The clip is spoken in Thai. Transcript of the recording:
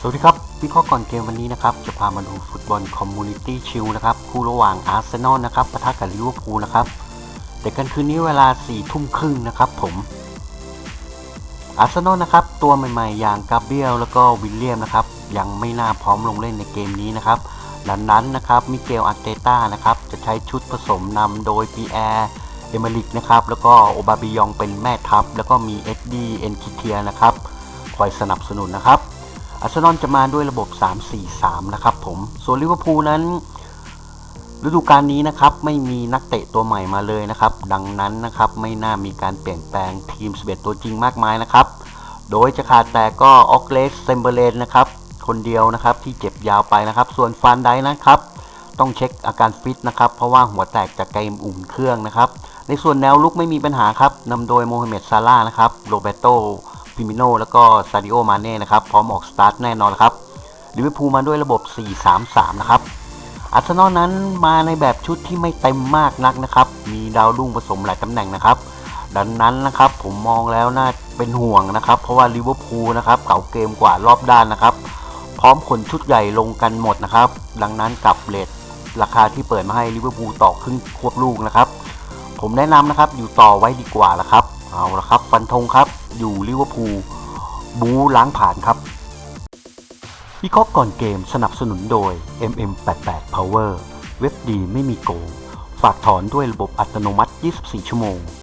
สวัสดีครับวิเคราะห์ก่อนเกมวันนี้นะครับ จะพามาดูฟุตบอลคอมมูนิตี้ชิลนะครับ คู่ระหว่างอาร์เซนอลนะครับปะทะกับลิเวอร์พูลนะครับแต่กันคืนนี้เวลา4ี่ทุ่มครึ่งนะครับผมอาร์เซนอลนะครับ ตัวใหม่ๆ อย่างกาเบียลแล้วก็วิลเลียมนะครับ ยังไม่น่าพร้อมลงเล่นในเกมนี้นะครับดังนั้นนะครับมิเกลอาร์เตต้านะครับ จะใช้ชุดผสมนำโดยปีแอร์เอเมริกนะครับ แล้วก็โอบาบิยองเป็นแม่ทัพ แล้วก็มีเอ็ดดี้เอ็นคิเทียนะครับ คอยสนับสนุนนะครับ อาร์เซนอลจะมาด้วยระบบ 3-4-3 นะครับผมส่วนลิเวอร์พูลนั้น ฤดูกาลนี้นะครับไม่มีนักเตะตัวใหม่มาเลยนะครับ ดังนั้นนะครับไม่น่ามีการเปลี่ยนแปลงทีม 11 ตัวจริงมากมายนะครับ โดยจะขาดแต่ก็ออกเลสเซมเบเลนนะครับคนเดียวนะครับที่เจ็บยาวไปนะครับ ส่วนฟานไดนะครับต้องเช็คอาการฟิตนะครับ เพราะว่าหัวแตกจากเกมอุ่นเครื่องนะครับ ในส่วนแนวลุกไม่มีปัญหาครับนำโดยโมฮัมเหม็ดซาร่านะครับโรเบโต ฟิมิโนแล้วก็ซาดิโอมาเน่นะครับ พร้อมออกสตาร์ทแน่นอนครับลิเวอร์พูลมาด้วยระบบ 4-3-3 นะครับอาร์เซนอลนั้นมาในแบบชุดที่ไม่เต็มมากนักนะครับ มีดาวรุ่งผสมหลายตำแหน่งนะครับ ดังนั้นนะครับผมมองแล้วน่าเป็นห่วงนะครับ เพราะว่าลิเวอร์พูลนะครับเก่าเกมกว่ารอบด้านนะครับ พร้อมขนชุดใหญ่ลงกันหมดนะครับ ดังนั้นกับเลทราคาที่เปิดมาให้ลิเวอร์พูลต่อครึ่งควบลูกนะครับ ผมแนะนำนะครับอยู่ต่อไว้ดีกว่าละครับ เอาละครับฟันธงครับอยู่ลิเวอร์พูลบูล้างผ่านครับวิเคราะห์ก่อนเกมสนับสนุนโดย MM88 Power เว็บดีไม่มีโกงฝากถอนด้วยระบบอัตโนมัติ 24 ชั่วโมง